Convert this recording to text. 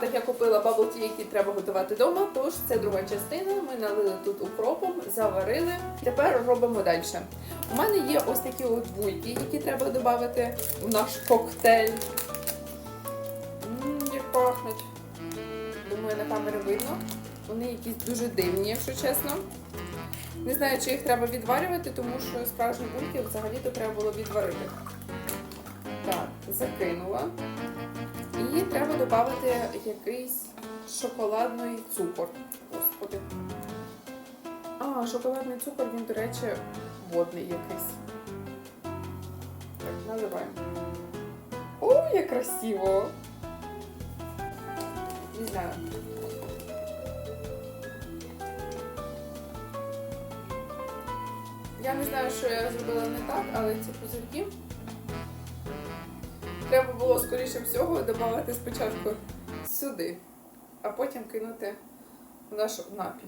дівчатах я купила баблті, які треба готувати вдома. Тож це друга частина. Ми налили тут укропом, заварили. Тепер робимо далі. У мене є ось такі от буйки, які треба додати в наш коктейль. Ммм, як пахнуть. Думаю, на камері видно. Вони якісь дуже дивні, якщо чесно. Не знаю, чи їх треба відварювати, тому що справжні бульки взагалі-то треба було відварити. Так, закинула. Додати якийсь шоколадний цукор. Господи. А, шоколадний цукор, він, до речі, водний якийсь. Так, наливаємо. О, як красиво! Не знаю. Я не знаю, що я зробила не так, але ці пузирки треба було, скоріше всього, додати спочатку сюди, а потім кинути в наш напій.